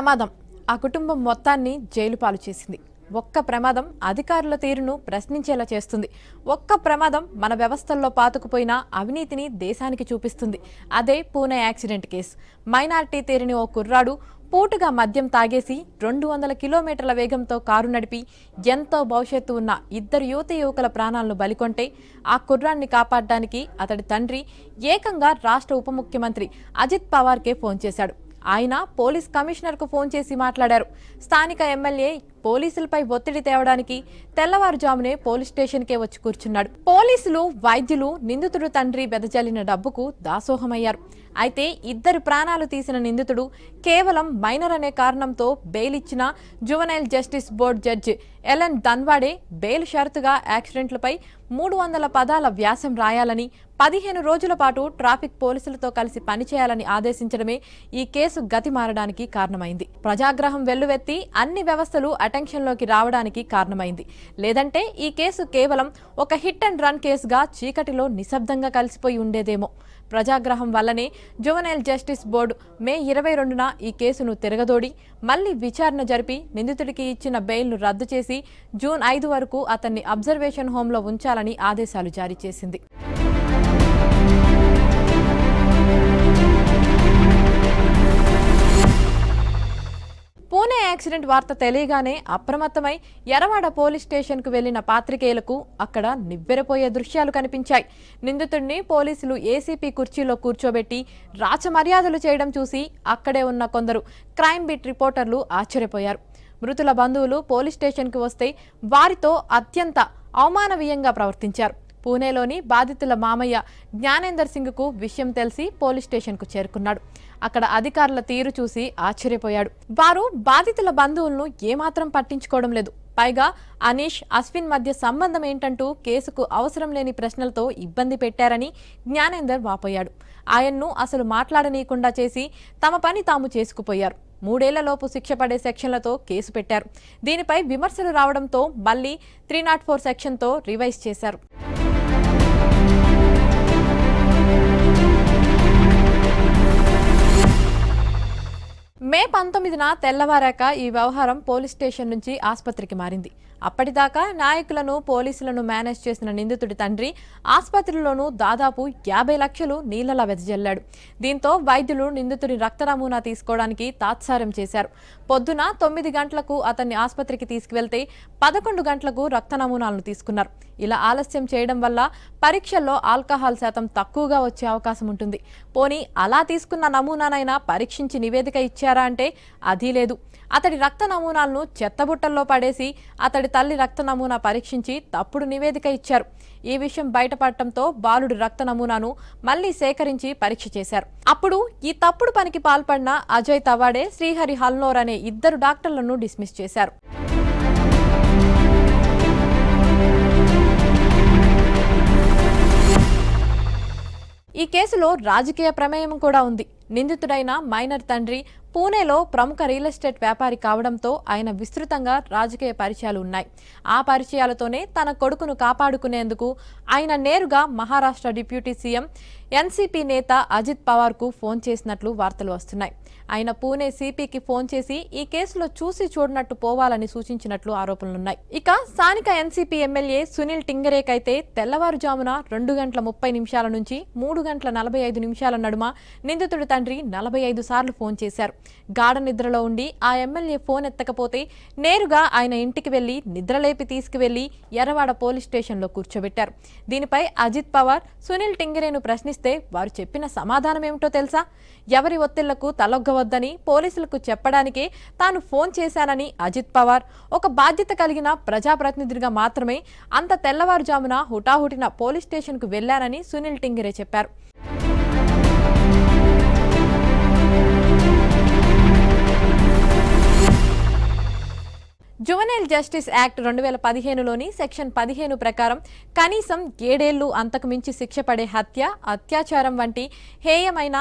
ప్రమాదం. ఆ కుటుంబం మొత్తాన్ని జైలు పాలు చేసింది. ఒక్క ప్రమాదం అధికారుల తీరును ప్రశ్నించేలా చేస్తుంది. ఒక్క ప్రమాదం మన వ్యవస్థల్లో పాతుకుపోయిన అవినీతిని దేశానికి చూపిస్తుంది. అదే పూణే యాక్సిడెంట్ కేసు. మైనారిటీ తీరిని ఓ కుర్రాడు పూటుగా మద్యం తాగేసి రెండు వందల కిలోమీటర్ల వేగంతో కారు నడిపి ఎంతో భవిష్యత్తు ఉన్న ఇద్దరు యువత యువకుల ప్రాణాలను బలికొంటే ఆ కుర్రాన్ని కాపాడడానికి అతడి తండ్రి ఏకంగా రాష్ట్ర ఉప ముఖ్యమంత్రి అజిత్ పవార్కే ఫోన్ చేశాడు. ఆయన పోలీస్ కమిషనర్కు ఫోన్ చేసి మాట్లాడారు. స్థానిక ఎమ్మెల్యే పోలీసులపై ఒత్తిడి తేవడానికి తెల్లవారుజామునే పోలీస్ స్టేషన్కే వచ్చి కూర్చున్నాడు. పోలీసులు వైద్యులు నిందితుడు తండ్రి బెదజల్లిన డబ్బుకు దాసోహమయ్యారు. అయితే ఇద్దరు ప్రాణాలు తీసిన నిందితుడు కేవలం మైనర్ అనే కారణంతో బెయిల్ ఇచ్చిన juvenile justice board judge L N Dhanwade bail షరతుగా యాక్సిడెంట్లపై మూడు వందల పదాల వ్యాసం రాయాలని పదిహేను రోజుల పాటు ట్రాఫిక్ పోలీసులతో కలిసి పనిచేయాలని ఆదేశించడమే ఈ కేసు గతి మారడానికి కారణమైంది. ప్రజాగ్రహం వెల్లువెత్తి అన్ని వ్యవస్థలు అటెన్షన్లోకి రావడానికి కారణమైంది. లేదంటే ఈ కేసు కేవలం ఒక హిట్ అండ్ రన్ కేసుగా చీకటిలో నిశ్శబ్దంగా కలిసిపోయి ఉండేదేమో. ప్రజాగ్రహం వల్లనే జువనైల్ జస్టిస్ బోర్డు మే ఇరవై రెండున ఈ కేసును తిరగదోడి మళ్ళీ విచారణ జరిపి నిందితుడికి ఇచ్చిన బెయిల్ను రద్దు చేసి జూన్ ఐదు వరకు అతన్ని అబ్జర్వేషన్ హోంలో ఉంచాలని ఆదేశాలు జారీ చేసింది. పూణే యాక్సిడెంట్ వార్త తెలియగానే అప్రమత్తమై ఎరవాడ పోలీస్ స్టేషన్కు వెళ్ళిన పాత్రికేయులకు అక్కడ నివ్వెరపోయే దృశ్యాలు కనిపించాయి. నిందితుడిని పోలీసులు ఏసీపీ కుర్చీలో కూర్చోబెట్టి రాచమర్యాదలు చేయడం చూసి అక్కడే ఉన్న కొందరు క్రైమ్ బీట్ రిపోర్టర్లు ఆశ్చర్యపోయారు. మృతుల బంధువులు పోలీస్ స్టేషన్కి వస్తే వారితో అత్యంత అవమానవీయంగా ప్రవర్తించారు. పూణేలోని బాధితుల మామయ్య జ్ఞానేందర్ సింగ్కు విషయం తెలిసి పోలీస్ స్టేషన్కు చేరుకున్నాడు. అక్కడ అధికారుల తీరు చూసి ఆశ్చర్యపోయాడు. వారు బాధితుల బంధువులను ఏమాత్రం పట్టించుకోవడం లేదు. పైగా అనీష్ అశ్విన్ మధ్య సంబంధం ఏంటంటూ కేసుకు అవసరం లేని ప్రశ్నలతో ఇబ్బంది పెట్టారని జ్ఞానేందర్ వాపోయాడు. ఆయన్ను అసలు మాట్లాడనీయకుండా చేసి తమ పని తాము చేసుకుపోయారు. మూడేళ్ళలోపు శిక్ష పడే సెక్షన్లతో కేసు పెట్టారు. దీనిపై విమర్శలు రావడంతో మళ్ళీ త్రీ నాట్ ఫోర్ సెక్షన్తో రివైజ్ చేశారు. మే పంతొమ్మిదిన తెల్లవారాక ఈ వ్యవహారం పోలీస్ స్టేషన్ నుంచి ఆసుపత్రికి మారింది. అప్పటిదాకా నాయకులను పోలీసులను మేనేజ్ చేసిన నిందితుడి తండ్రి ఆసుపత్రిలోనూ దాదాపు యాభై లక్షలు నీళ్ళలా వెదజల్లాడు. దీంతో వైద్యులు నిందితుడి రక్త నమూనా తీసుకోవడానికి తాత్సారం చేశారు. పొద్దున తొమ్మిది గంటలకు అతన్ని ఆసుపత్రికి తీసుకువెళ్తే పదకొండు గంటలకు రక్త నమూనాలను తీసుకున్నారు. ఇలా ఆలస్యం చేయడం వల్ల పరీక్షల్లో ఆల్కహాల్ శాతం తక్కువగా వచ్చే అవకాశం ఉంటుంది. పోనీ అలా తీసుకున్న నమూనానైనా పరీక్షించి నివేదిక ఇచ్చారు? అంటే అదీ లేదు. అతడి రక్త నమూనాలను చెత్తబుట్టల్లో పడేసి అతడి తల్లి రక్త నమూనా పరీక్షించి తప్పుడు నివేదిక ఇచ్చారు. ఈ విషయం బయటపడటంతో బాలుడి రక్త నమూనాను మళ్ళీ సేకరించి పరీక్ష చేశారు. అప్పుడు ఈ తప్పుడు పనికి పాల్పడిన అజయ్ తవాడే శ్రీహరి హల్నోర్ అనే ఇద్దరు డాక్టర్లను డిస్మిస్ చేశారు. ఈ కేసులో రాజకీయ ప్రమేయం కూడా ఉంది. నిందితుడైన మైనర్ తండ్రి పూణేలో ప్రముఖ రియల్ ఎస్టేట్ వ్యాపారి కావడంతో ఆయన విస్తృతంగా రాజకీయ పరిచయాలు ఉన్నాయి. ఆ పరిచయాలతోనే తన కొడుకును కాపాడుకునేందుకు ఆయన నేరుగా మహారాష్ట్ర డిప్యూటీ సీఎం ఎన్సీపీ నేత అజిత్ పవార్కు ఫోన్ చేసినట్లు వార్తలు వస్తున్నాయి. ఆయన పూణే సిపికి ఫోన్ చేసి ఈ కేసులో చూసి చూడనట్టు పోవాలని సూచించినట్లు ఆరోపణలున్నాయి. ఇక స్థానిక ఎన్సీపీ ఎమ్మెల్యే సునీల్ టింగరేకైతే తెల్లవారుజామున రెండు గంటల ముప్పై నిమిషాల నుంచి మూడు గంటల నలభై ఐదు నిమిషాల నడుమ నిందితుడి తండ్రి నలభై ఐదు సార్లు ఫోన్ చేశారు. గాఢ నిద్రలో ఉండి ఆ ఎమ్మెల్యే ఫోన్ ఎత్తకపోతే నేరుగా ఆయన ఇంటికి వెళ్ళి నిద్రలేపి తీసుకువెళ్ళి ఎర్రవాడ పోలీస్ స్టేషన్లో కూర్చోబెట్టారు. దీనిపై అజిత్ పవార్ సునీల్ టింగరేను ప్రశ్నిస్తే వారు చెప్పిన సమాధానం ఏమిటో తెలుసా? ఎవరి ఒత్తిళ్ళకు తలొగ్గవద్దని పోలీసులకు చెప్పడానికే తాను ఫోన్ చేశానని అజిత్ పవార్. ఒక బాధ్యత కలిగిన ప్రజాప్రతినిధిగా మాత్రమే అంత తెల్లవారుజామున హుటాహుటిన పోలీస్ స్టేషన్కు వెళ్ళానని సునీల్ టింగరే చెప్పారు. జువెనైల్ జస్టిస్ యాక్ట్ రెండు వేల పదిహేనులోని సెక్షన్ పదిహేను ప్రకారం కనీసం ఏడేళ్ళు అంతకు మించి శిక్ష పడే హత్య అత్యాచారం వంటి హేయమైన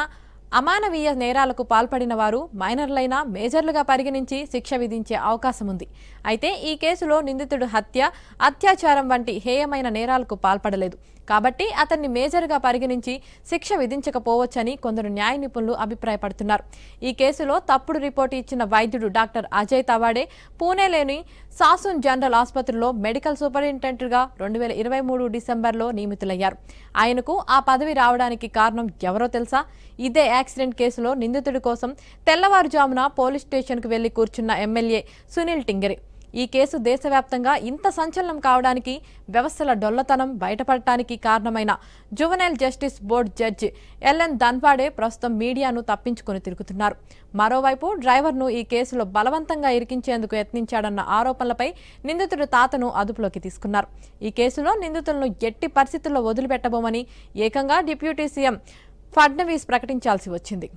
అమానవీయ నేరాలకు పాల్పడిన వారు మైనర్లైన మేజర్లుగా పరిగణించి శిక్ష విధించే అవకాశం ఉంది. అయితే ఈ కేసులో నిందితుడు హత్య అత్యాచారం వంటి హేయమైన నేరాలకు పాల్పడలేదు. కాబట్టి అతన్ని మేజర్గా పరిగణించి శిక్ష విధించకపోవచ్చని కొందరు న్యాయ నిపుణులు అభిప్రాయపడుతున్నారు. ఈ కేసులో తప్పుడు రిపోర్టు ఇచ్చిన వైద్యుడు డాక్టర్ అజయ్ తవాడే పూణేలోని సాసున్ జనరల్ ఆసుపత్రిలో మెడికల్ సూపరింటెండెంట్గా రెండు వేల ఇరవై మూడు డిసెంబర్లో నియమితులయ్యారు. ఆయనకు ఆ పదవి రావడానికి కారణం ఎవరో తెలుసా? ఇదే యాక్సిడెంట్ కేసులో నిందితుడి కోసం తెల్లవారుజామున పోలీస్ స్టేషన్కు వెళ్ళి కూర్చున్న ఎమ్మెల్యే సునీల్ టింగరి. ఈ కేసు దేశవ్యాప్తంగా ఇంత సంచలనం కావడానికి వ్యవస్థల డొల్లతనం బయటపడటానికి కారణమైన juvenile justice board judge L N Dhanwade ప్రస్తుతం మీడియాను తప్పించుకొని తిరుగుతున్నారు. మరోవైపు డ్రైవర్ను ఈ కేసులో బలవంతంగా ఇరికించేందుకు యత్నించాడన్న ఆరోపణలపై నిందితుడు తాతను అదుపులోకి తీసుకున్నారు. ఈ కేసులో నిందితులను ఎట్టి పరిస్థితుల్లో వదిలిపెట్టబోమని ఏకంగా డిప్యూటీ సీఎం ఫడ్నవీస్ ప్రకటించాల్సి వచ్చింది.